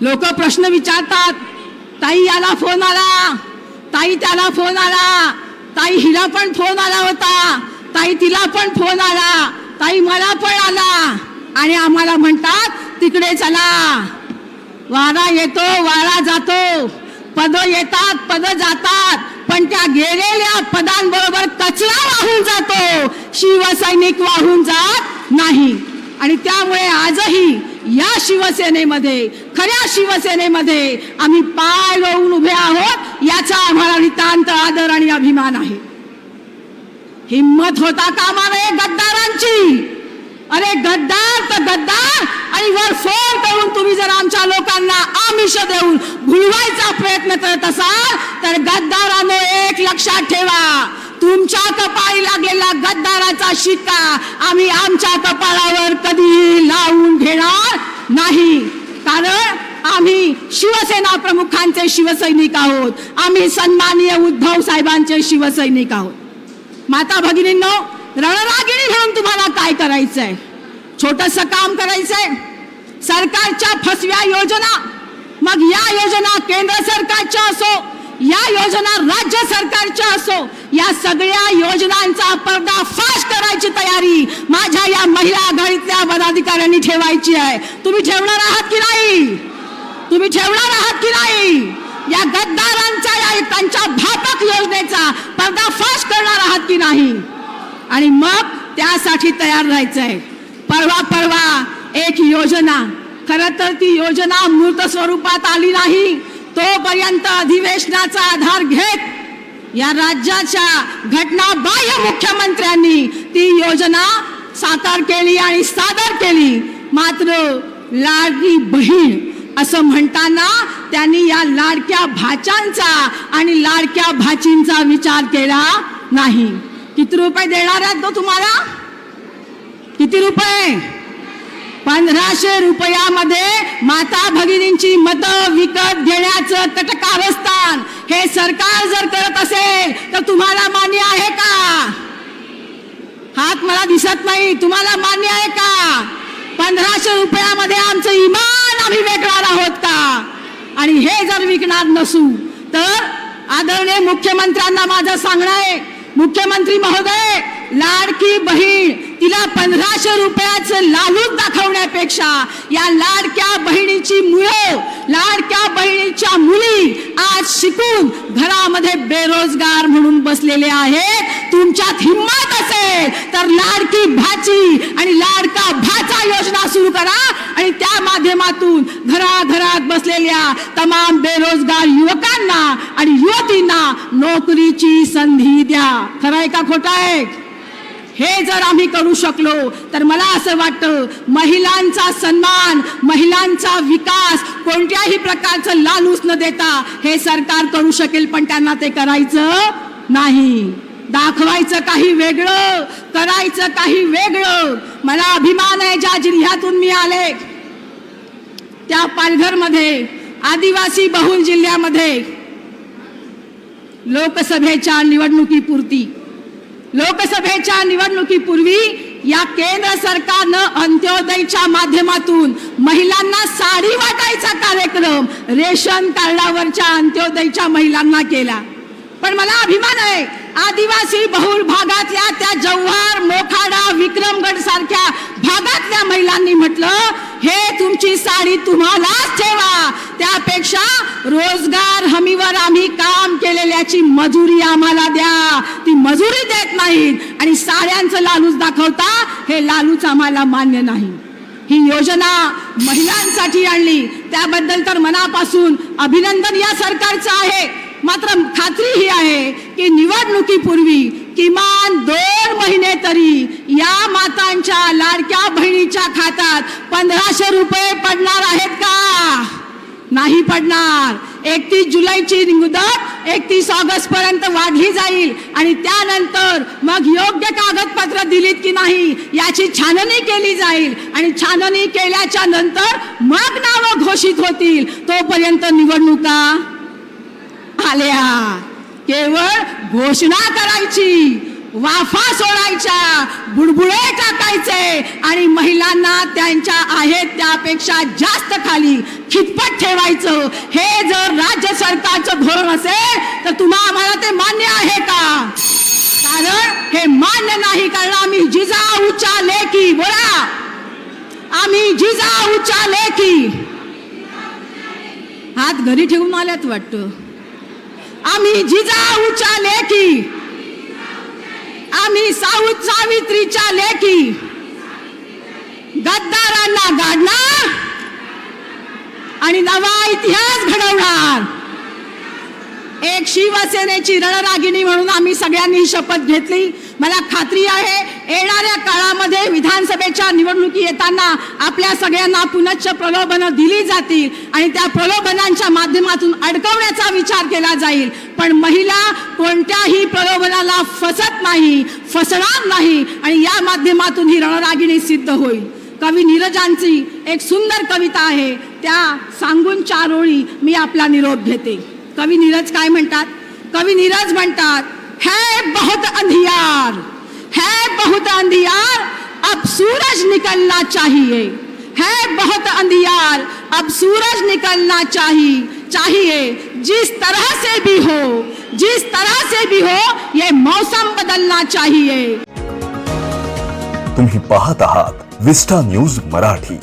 लोक प्रश्न विचारतात ताई याला फोन आला. ताई त्याला फोन आला. ताई हिला पण फोन आला होता. ताई तिला पण फोन आला. ताई मला पण आला. आणि आम्हाला म्हणतात तिकडे चला. वारा येतो वारा जातो. पद येतात पद जातात. पण त्या गेलेल्या पदांबरोबर कचरा वाहून जातो. शिवसैनिक वाहून जात नाही. आणि त्यामुळे आजही या शिवसेनेमध्ये खऱ्या शिवसेनेमध्ये आम्ही पाय रोवून उभे आहोत याचा आम्हाला नितांत आदर आणि अभिमान आहे. हिम्मत होता कामा नये गद्दारांची. अरे गद्दार तर गद्दार आणि वर फोन करून तुम्ही जर आमच्या लोकांना आमिष देऊन भुलवायचा प्रयत्न करत असाल तर गद्दारानो एक लक्षात ठेवा. तुमच्या कपाळी लागलेला गद्दाराचा शिक्का आम्ही आमच्या कपाळावर कधीही लावून घेणार नाही. कारण आम्ही शिवसेना प्रमुखांचे शिवसैनिक आहोत. आम्ही सन्माननीय उद्धव साहेबांचे शिवसैनिक आहोत. माता भगिनींनो रणरागिणी म्हणून तुम्हाला काय करायचंय? छोटस काम करायचंय. सरकारच्या फसव्या योजना. मग या योजना केंद्र सरकारच्या असो या योजना राज्य सरकारच्या असो या सगळ्या योजनांचा पर्दाफाश करायची तयारी माझ्या या महिला आघाडीतल्या पदाधिकाऱ्यांनी ठेवायची आहे. तुम्ही ठेवणार आहात की नाही? तुम्ही ठेवणार आहात की नाही? या गद्दारांचा या त्यांच्या भापक योजनेचा पर्दाफाश करणार आहात की नाही? आणि मग त्यासाठी तयार राहायचं आहे. परवा परवा एक योजना. खरं तर ती योजना मूर्त स्वरूपात आली नाही. तोपर्यंत अधिवेशनाचा आधार घेत या राज्याच्या घटनाबाह्य मुख्यमंत्र्यांनी ती योजना साकार केली आणि सादर केली. मात्र लाडकी बहीण असं म्हणताना त्यांनी या लाडक्या भाच्यांचा आणि लाडक्या भाचींचा विचार केला नाही. किती रुपये देणार आहेत तो तुम्हाला? किती रुपये? पंधराशे रुपयामध्ये माता भगिनींची मतं विकत घेण्याचं तटकारस्थान हे सरकार जर करत असेल तर तुम्हाला मान्य आहे का? हात मला दिसत नाही तुम्हाला मान्य आहे का? पंधराशे रुपयामध्ये आमचं इमान आम्ही विकणार आहोत का? आणि हे जर विकणार नसू तर आदरणीय मुख्यमंत्र्यांना माझं सांगणं आहे. मुख्यमंत्री महोदय लाडकी बहीण तिला पंधराशे रुपयाचं लालूच दाखवण्यापेक्षा या लाडक्या बहिणीची मुलं लाडक्या बहिणीच्या मुली आज शिकून घरामध्ये बेरोजगार म्हणून बसलेले आहेत. तुमच्यात हिंमत असेल तर लाडकी भाची आणि लाडका भाचा योजना सुरू करा आणि त्या माध्यमातून घराघरात बसलेल्या तमाम बेरोजगार युवकांना आणि युवतींना नोकरीची संधी द्या. खरं आहे का खोटं आहे? हे जर आम्ही करू शकलो तर मला असं वाटतं महिलांचा सन्मान महिलांचा विकास कोणत्याही प्रकारचं लालूच न देता हे सरकार करू शकेल पण त्यांना ते करायचं नाही. दाखवायचं काही वेगळं करायचं काही वेगळं. मला अभिमान आहे ज्या जिल्ह्यातून मी आले. त्या पालघरमध्ये आदिवासी बहुल जिल्ह्यामध्ये लोकसभेच्या निवडणुकीपुरती लोकसभेच्या निवडणुकीपूर्वी या केंद्र सरकारनं अंत्योदयच्या माध्यमातून महिलांना साडी वाटायचा कार्यक्रम रेशन कार्डावरच्या अंत्योदयच्या महिलांना केला. पण मला अभिमान आहे आदिवासी बहुल भागातल्या त्या जव्हार मोखाडा विक्रमगड सारख्या भागातल्या महिलांनी म्हटलं हे तुमची साडी तुम्हालाच ठेवा. त्यापेक्षा रोजगार हमीवर त्याची मजुरी आम्हाला द्या. ती मजुरी देत नाहीत. आणि साड्यांचं लालूच दाखवता हे लालूच आम्हाला मान्य नाही. ही योजना महिलांसाठी आणली. त्याबद्दल तर मनापासून अभिनंदन या सरकारचं आहे. मात्र खात्री ही आहे की निवडणुकीपूर्वी किमान दोन महिने तरी या मातांच्या लाडक्या बहिणीच्या खात्यात पंधराशे रुपये पडणार आहेत का? नाही पडणार. एकतीस जुलैची मुदत एकतीस ऑगस्ट पर्यंत वाढली जाईल आणि त्यानंतर मग योग्य कागदपत्र दिलीत की नाही याची छाननी केली जाईल. आणि छाननी केल्याच्यानंतर मग नावं घोषित होतील. तोपर्यंत निवडणुका आल्या. केवळ घोषणा करायची. वाफा सोडायच्या बुडबुडे टाकायचे आणि महिलांना त्यांच्या आहेत त्यापेक्षा जास्त खाली खितपत ठेवायचं. हे जर राज्य सरकारचं धोरण असेल तर तुम्हा आम्हाला ते मान्य आहे का? कारण हे मान्य नाही कारण आम्ही जिजाऊच्या लेखी बोला. आम्ही जिजाऊच्या लेखी हात घरी ठेवून आल्यात वाटतं. आम्ही जिजाऊच्या लेखी आम्ही साऊ सावित्रीच्या लेखी गद्दारांना गाडणार आणि नवा इतिहास घडवणार. एक शिवसेनेची रणरागिणी म्हणून आम्ही सगळ्यांनी शपथ घेतली. मला खात्री आहे येणाऱ्या काळामध्ये विधानसभेच्या निवडणुकी येताना आपल्या सगळ्यांना पुनश्च प्रलोभनं दिली जातील आणि त्या प्रलोभनांच्या माध्यमातून अडकवण्याचा विचार केला जाईल. पण महिला कोणत्याही प्रलोभनाला फसत नाही. फसणार नाही आणि या माध्यमातून ही रणरागिणी सिद्ध होईल. कवी नीरजांची एक सुंदर कविता आहे त्या सांगून चार ओळी मी आपला निरोप घेते. कवी नीरज काय म्हणतात? कवी नीरज म्हणतात है बहुत अंधियार है बहुत अंधियार अब सूरज निकलना चाहिए. है बहुत अंधियार अब सूरज निकलना चाहिए चाहिए जिस तरह से भी हो जिस तरह से भी हो ये मौसम बदलना चाहिए। तुम्ही पाहत आहात विस्टा न्यूज मराठी.